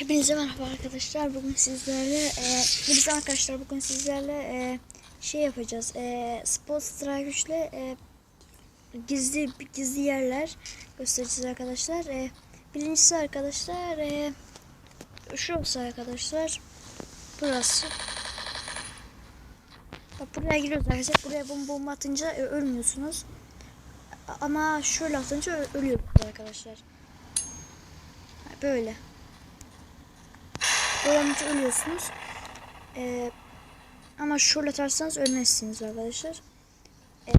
Hepinize merhaba arkadaşlar. Bugün sizlerle e, arkadaşlar bugün sizlerle e, şey yapacağız. E, Spot Strike 3 ile e, gizli gizli yerler göstereceğiz arkadaşlar. E, birincisi arkadaşlar e, şurası arkadaşlar. Burası. Bak buraya giriyoruz arkadaşlar. Buraya bomba bomba atınca e, ölmüyorsunuz. Ama şöyle atınca ölüyorsunuz arkadaşlar. Böyle. Dolanınca ölüyorsunuz. Ee, ama şöyle atarsanız ölmezsiniz arkadaşlar. Ee,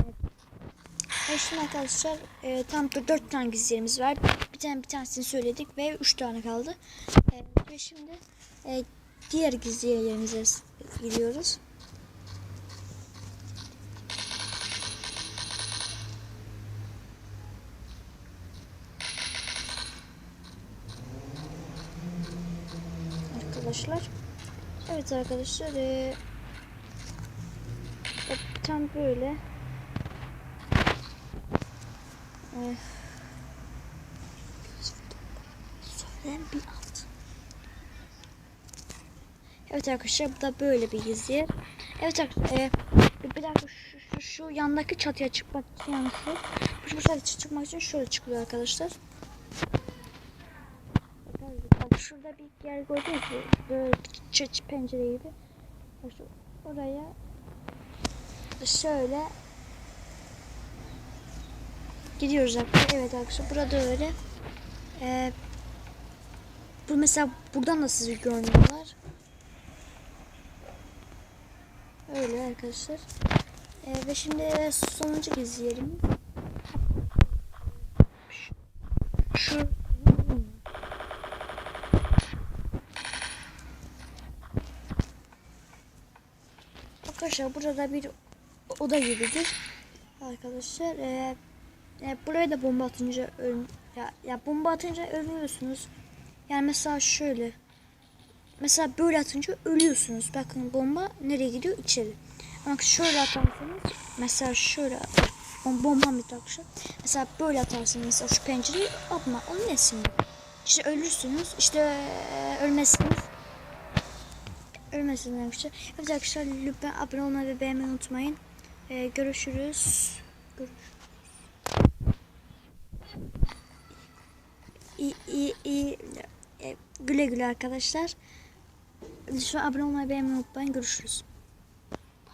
şimdi arkadaşlar e, tam da 4 tane gizli var. Bir tane bir tanesini söyledik ve 3 tane kaldı. Ee, ve şimdi e, diğer gizli yerlerimize s- gidiyoruz. Arkadaşlar. Evet arkadaşlar. E, tam böyle. E, bir alt. Evet arkadaşlar bu da böyle bir gizli. Evet arkadaşlar e, bir, dakika şu, şu, şu yandaki çatıya çıkmak için yani şu, bu çatıya çıkmak için şöyle çıkılıyor arkadaşlar. Şurada bir yer mü? Böyle çıç pencere gibi. Oraya şöyle gidiyoruz arkadaşlar. Evet arkadaşlar burada öyle. Ee, bu mesela buradan da sizi görmüyorlar. Öyle arkadaşlar. Ee, ve şimdi sonuncu gizli yerimiz. Şu, şu Arkadaşlar burada bir oda gibidir. Arkadaşlar e, e, buraya da bomba atınca öl ya, ya bomba atınca ölüyorsunuz. Yani mesela şöyle. Mesela böyle atınca ölüyorsunuz. Bakın bomba nereye gidiyor? İçeri. Ama şöyle atarsanız mesela şöyle bom bomba bir takşı. Mesela böyle atarsanız mesela şu pencereyi atma. Onun nesini? İşte ölürsünüz. İşte e, ölmezsiniz. Ölmesin demişti. Evet arkadaşlar lütfen abone olmayı ve beğenmeyi unutmayın. Ee, görüşürüz. Görüşürüz. İyi, iyi, iyi. E, güle güle arkadaşlar. Lütfen abone olmayı beğenmeyi unutmayın. Görüşürüz.